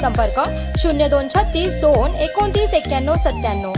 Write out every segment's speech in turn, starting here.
संपर्क शून्य दोन छत्तीस दोन एकोणतीस एक्क्याण्णव सत्त्याण्णव.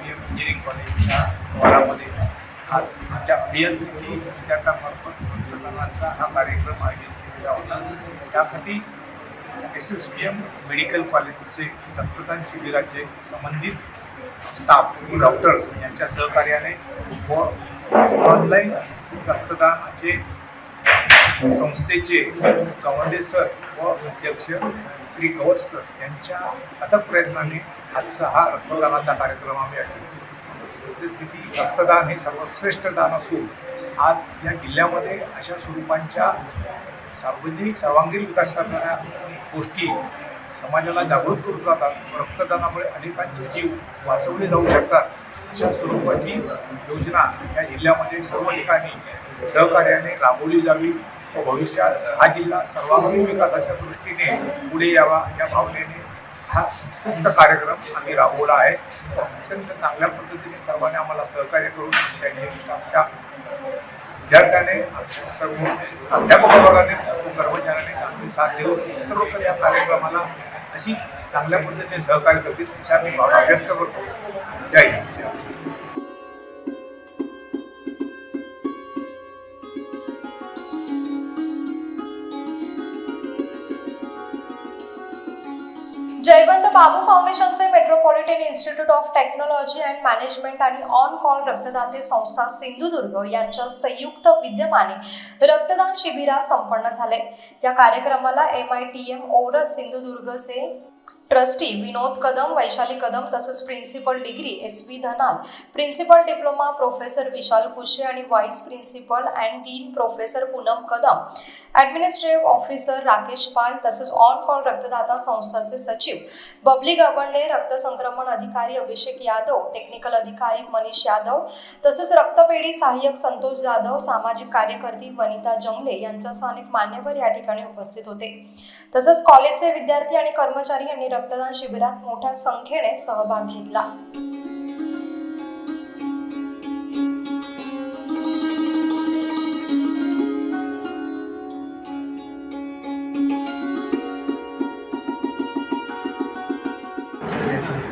इंजिनिअरिंग कॉलेजच्या वरामध्ये आज आमच्या अभियांत्रिकी विद्यार्थ्यांमार्फत मतदानाचा हा कार्यक्रम आयोजित केलेला होता त्यासाठी S S P M medical कॉलेजचे रक्तदान शिबिराचे संबंधित स्टाफ डॉक्टर्स यांच्या सहकार्याने व ऑनलाईन रक्तदानाचे संस्थेचे कमांडे सर व अध्यक्ष श्री गवत सर यांच्या अथक प्रयत्नाने आजचा हा रक्तदानाचा कार्यक्रम आम्ही आहे सद्यस्थिती रक्तदान हे सर्वश्रेष्ठ दान असून आज या जिल्ह्यामध्ये अशा स्वरूपांच्या सार्वजनिक सर्वांगीण विकास करणाऱ्या गोष्टी समाजाला जागृत करून जातात. रक्तदानामुळे अनेकांचे जीव वाचवले जाऊ शकतात. अशा स्वरूपाची योजना या जिल्ह्यामध्ये सर्व ठिकाणी सहकार्याने राबवली जावी. व भविष्यात हा जिल्हा सर्वांगीण विकासाच्या दृष्टीने पुढे यावा या भावनेने हा संयुक्त कार्यक्रम आम्ही राबवला आहे. अत्यंत चांगल्या पद्धतीने सर्वांनी आम्हाला सहकार्य करून आमच्या आमच्या विद्यार्थ्याने आमच्या सर्व अध्यापक वर्गाने कर्मचाऱ्याने चांगली साथ देऊन इतरोत्तर या कार्यक्रमाला अशीच चांगल्या पद्धतीने सहकार्य करतील अशा मी भावना व्यक्त करतो. जय हिंद. बाबू फाउंडेशनचे metropolitan institute of technology and management आणि ऑन कॉल रक्तदाते संस्था सिंधुदुर्ग यांच्या संयुक्त विद्यमाने रक्तदान शिबिरा संपन्न झाले. या कार्यक्रमाला M I T M Oros सिंधुदुर्गचे trustee Vinod Kadam Vaishali Kadam तसंच principal degree S V Dhanal. Principal diploma professor Vishal Kushe आणि vice principal and dean professor Poonam Kadam. Administrative officer Rakesh Pal तसंच ऑन कॉल रक्तदाता संस्थाचे सचिव. बबली गवंडे रक्तसंक्रमण अधिकारी अभिषेक यादव. टेक्निकल अधिकारी मनीष यादव. तसंच रक्तपेढी सहाय्यक संतोष जाधव. सामाजिक कार्यकर्ती वनिता जंगले यांच्यासह अनेक मान्यवर या ठिकाणी उपस्थित होते. तसंच कॉलेजचे विद्यार्थी आणि कर्मचारी यांनी रक्तदान शिबिरात मोठ्या संख्येने सहभाग घेतला.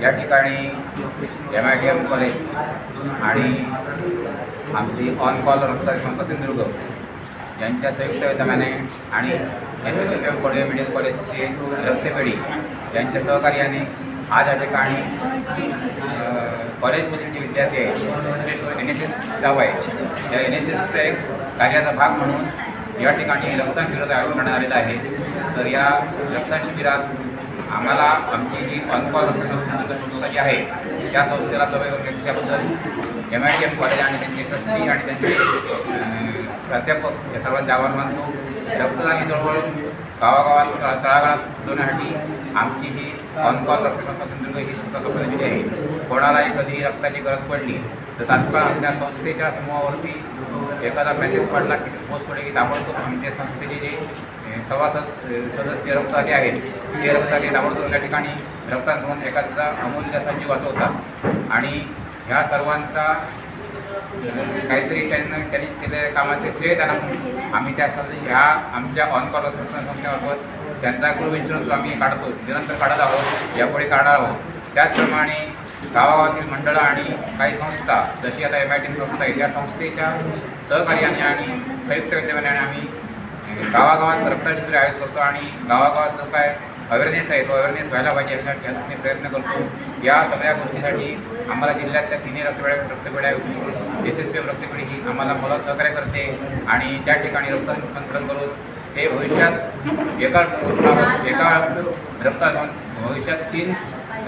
या ठिकाणी M I D M college आणि आमची ऑन कॉल रक्तदान सिंधुदुर्ग. यांच्या संयुक्त विद्यमाने आणि S S M college medical कॉलेजचे रक्तपेढी यांच्या सहकार्याने आज या ठिकाणी कॉलेजमधील जे विद्यार्थी आहेत एन एस एस गाव आहे. त्या एन एस एसचा एक कार्याचा भाग म्हणून या ठिकाणी रक्तदान शिबिराचं आयोजन करण्यात आलेलं आहे. तर या रक्तदान शिबिरात आम्हाला आमची जी अनकॉल रक्तदान संस्था जी आहे त्या संस्थेला सवय त्याबद्दल M I T M college आणि त्यांचे ट्रस्टी आणि त्यांचे प्राध्यापक या सर्वांचे आभार मानतो. रक्तदान ही चळवळ गावागावात तळा- तळागाळात पोहोचवण्यासाठी आमची ही ऑन कॉल रक्तसंस्था सिंधुदुर्ग ही संस्था तपासलेली आहे. कोणालाही कधी रक्ताची गरज पडली तर तात्काळ आमच्या संस्थेच्या समूहावरती एखादा मेसेज पडला की पोस्ट पडली की ताबडतोब आमच्या संस्थेचे जे सभासद सदस्य रक्तदाते आहेत ते रक्तदाते ताबडतोब त्या ठिकाणी रक्तदान करून एखादा अमूल्य असा जीव वाचवतात. आणि ह्या सर्वांचा काहीतरी त्यांना त्यांनी केलेल्या कामाचे श्रेय त्यांना म्हणून आम्ही त्या ह्या आमच्या ऑन कॉल संस्थेमार्फत त्यांचा ग्रुप इन्शुरन्स आम्ही काढतो. निरंतर काढत आहोत यापुढे काढणार आहोत. त्याचप्रमाणे गावागावातील मंडळं आणि काही संस्था जशी आता एम आय टी संस्था आहे त्या संस्थेच्या सहकार्याने आणि संयुक्त विद्यमाने आम्ही गावागावात रक्तशिबिर आयोजित करतो आणि गावागावात जो काय अवेअरनेस आहे तो अवेअरनेस व्हायला पाहिजे यासाठी या दृष्टीने प्रयत्न करतो. या सगळ्या गोष्टीसाठी आम्हाला जिल्ह्यातल्या तिन्ही रक्तपेढ्या रक्तपेढ्या एस एस पी एम रक्तपेढी ही आम्हाला मला सहकार्य करते आणि त्या ठिकाणी रक्त संकलन करून ते भविष्यात एका एका रक्त भविष्यात तीन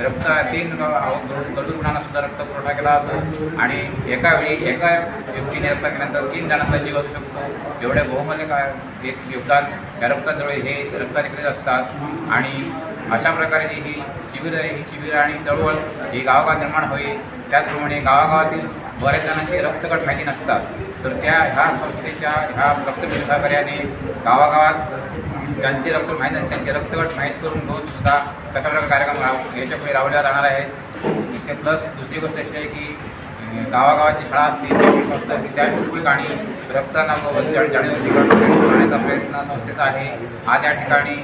रक्त तीन गरजू रुग्णांना सुद्धा रक्त पुरवठा केला जातो. आणि एका वेळी एका व्यक्तीने रक्त केल्यानंतर तीन जणांचा जीव असू शकतो. एवढे बहुमूल्य काय एक योगदान या रक्ताद्रवे हे रक्ताधिकारी असतात. आणि अशा प्रकारे जी ही शिबिर आहे ही शिबिर आणि चळवळ ही गावागाव निर्माण होईल. त्याचप्रमाणे गावागावातील बऱ्याच जणांचे रक्तगट माहिती नसतात. तर त्या ह्या संस्थेच्या ह्या रक्तपेढी सहकार्याने गावागावात ज्यांची रक्त माहीत नाही त्यांचे रक्तगट माहीत करून घेऊन सुद्धा कशा प्रकारे कार्यक्रम राब- याच्यापुढे राबवल्या जाणार आहेत. ते प्लस दुसरी गोष्ट अशी आहे की गावागावाची शाळा असतील संस्था असतील त्या ठिकाणी आणि जाणीव करण्याचा प्रयत्न संस्थेचा आहे. आज या ठिकाणी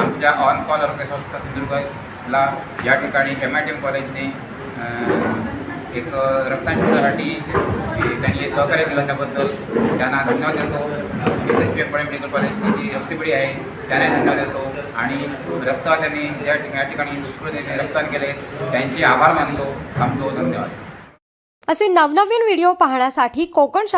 आमच्या ऑन कॉल आरोग्य संस्था सिंधुदुर्गला या ठिकाणी एम आय टी एम कॉलेजने एक रक्तदान शिबिरासाठी त्यांनी सहकार्य केलं त्याबद्दल. त्यांना धन्यवाद देतो. S S P Pune medical कॉलेजची जी रक्तपिढी आहे त्यांना धन्यवाद देतो. आणि रक्त त्यांनी ज्या ठिकाणी या ठिकाणी दुष्कृतीने रक्तदान केले त्यांचे आभार मानतो. थांबतो. धन्यवाद. असे नवनवीन व्हिडिओ पाहण्यासाठी कोकण